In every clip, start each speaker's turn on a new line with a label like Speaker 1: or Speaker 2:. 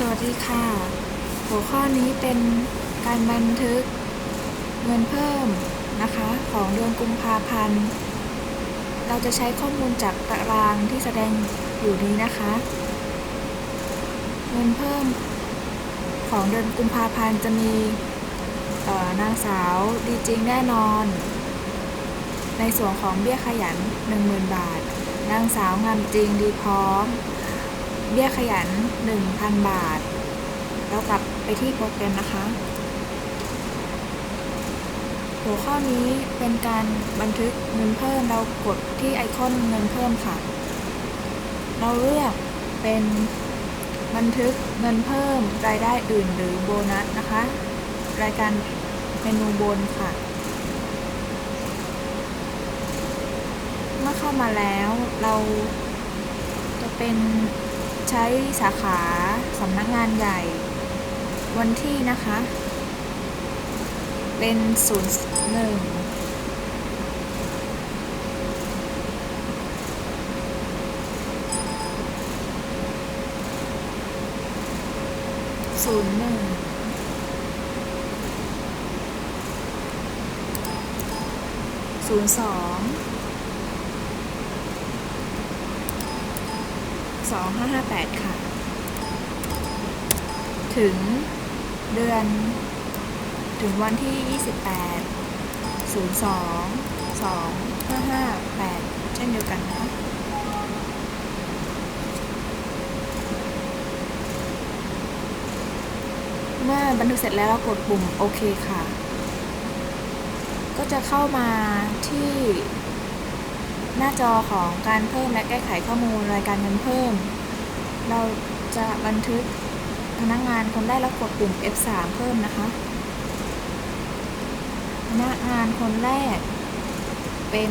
Speaker 1: สวัสดีค่ะ หัวข้อนี้เป็นการบันทึกเงินเพิ่มนะคะ ของเดือนกุมภาพันธ์ เราจะใช้ข้อมูลจากตารางที่แสดงอยู่นี้นะคะ เงินเพิ่มของเดือนกุมภาพันธ์จะมีนางสาวดีจริงแน่นอน ในส่วนของเบี้ยขยัน 10,000 บาท นางสาวงามจริงดีพร้อม เบี้ยขยัน 1,000 บาท เรากลับไปที่โปรแกรมนะคะ หัวข้อนี้เป็นการบันทึกเงินเพิ่มเรากดที่ไอคอนเงินเพิ่มค่ะ เราเลือกเป็นบันทึกเงินเพิ่มรายได้อื่นหรือโบนัสนะคะ รายการเมนูบนค่ะ เมื่อเข้ามาแล้วเราจะเป็น ใช้สาขาสำนักงานใหญ่ วันที่นะคะ เป็น01ศูนย์หนึ่งศูนย์สองสอง ห้าห้าแปดค่ะ ถึงเดือน ถึงวันที่ 28 02 2 5 5 8 เช่นเดียวกันนะคะเมื่อบันทึกเสร็จแล้วเรากดปุ่มโอเคค่ะ ก็จะเข้ามาที่ หน้าจอของการเพิ่มและแก้ไขข้อมูลรายการเงินเพิ่ม เราจะบันทึกพนักงานคนแรกแล้วกดปุ่ม F3 เพิ่มนะคะ พนักงานคนแรก เป็น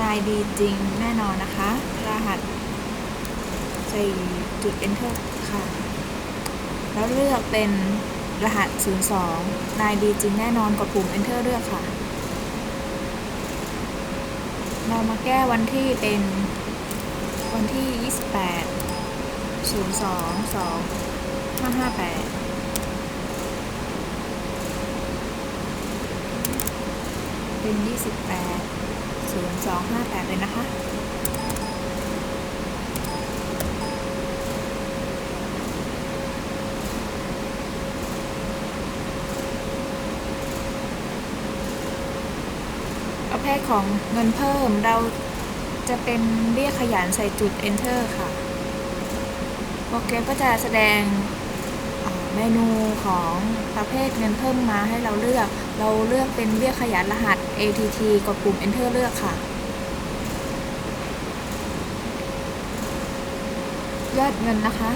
Speaker 1: นายดีจริงแน่นอนนะคะ รหัสใส่จุด enter ค่ะ แล้วเลือกเป็นรหัส 02 นายดีจริงแน่นอนกดปุ่ม enter เลือกค่ะ เรามาแก้วันที่เป็นวันที่ 28 02 2 5 5 8 เป็น 28 0258 เลยนะคะ ประเภทของเงินเพิ่มเราจะเป็นเบี้ยขยันใส่จุด enter ค่ะ โปรแกรมก็จะแสดงเมนูของประเภทเงินเพิ่มมาให้เราเลือก เราเลือกเป็นเบี้ยขยันรหัส ATT กดปุ่ม enter เลือกค่ะ ยอดเงินนะคะ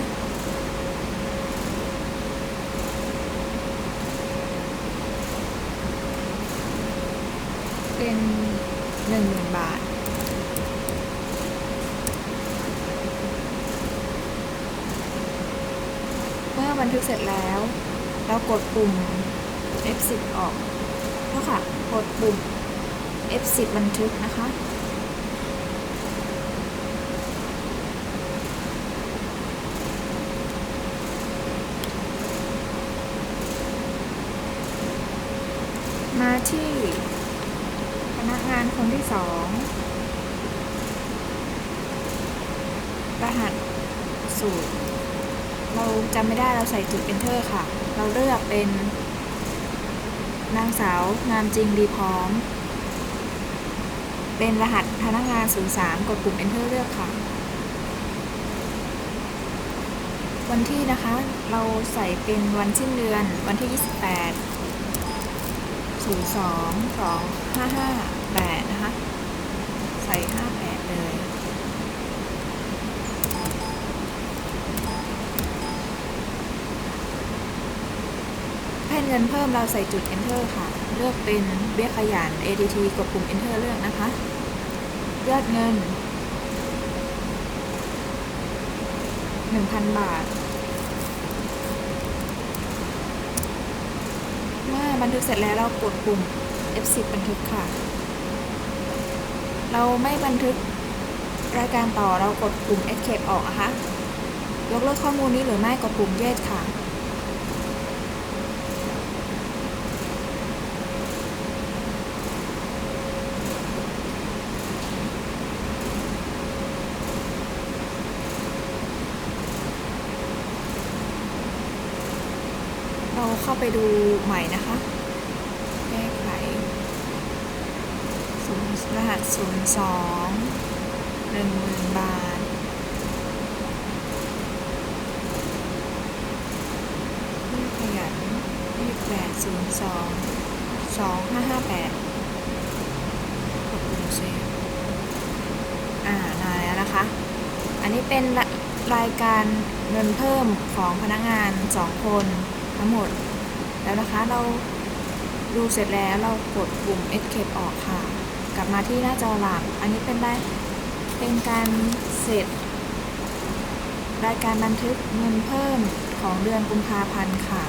Speaker 1: เป็นหนึ่งหมื่นบาท เมื่อบันทึกเสร็จแล้ว เรากดปุ่ม F10 ออกเท่าค่ะกดปุ่ม F10 บันทึกนะคะมาที่ พนักงานคนที่สองรหัสสูตร เราจำไม่ได้เราใส่จุด enter ค่ะ เราเลือกเป็น นางสาวงามจริงดีพร้อม เป็นรหัสพนักงาน 03 กดปุ่ม enter เลือกค่ะ วันที่นะคะเราใส่เป็นวันสิ้นเดือนวันที่ 28 02 2 5 5 8นะคะ ใส่58เลย แผ่นเงินเพิ่มเราใส่จุด enter ค่ะ เลือกเป็นเบี้ยขยัน ADT กดปุ่ม enter เลือกนะคะ ยอดเงิน 1,000 บาท เมื่อบั นทึกเสร็จแล้วเรากดปุ่ม F10 บันทึกค่ะ เราไม่บันทึกรายการต่อเรากดปุ่ม Escape ออกนะคะยกเลิกข้อมูลนี้หรือไม่กดปุ่ม yes ค่ะเราเข้าไปดูใหม่นะคะ แก้ไขศูนย์ รหัสศูนย์สองหนึ่งหมื่นบาทผู้ขยันยี่แปดศูนย์สองสองห้าห้าแปดกดปุ่มเซฟอ่ามาแล้วนะคะ อันนี้เป็นรายการเงินเพิ่มของพนักงาน2คนทั้งหมด แล้วนะคะเราดูเสร็จแล้วเรากดปุ่ม escape ออกค่ะ กลับมาที่หน้าจอหลัก อันนี้เป็นได้เป็นการเสร็จ รายการบันทึกเงินเพิ่มของเดือนกุมภาพันธ์ค่ะ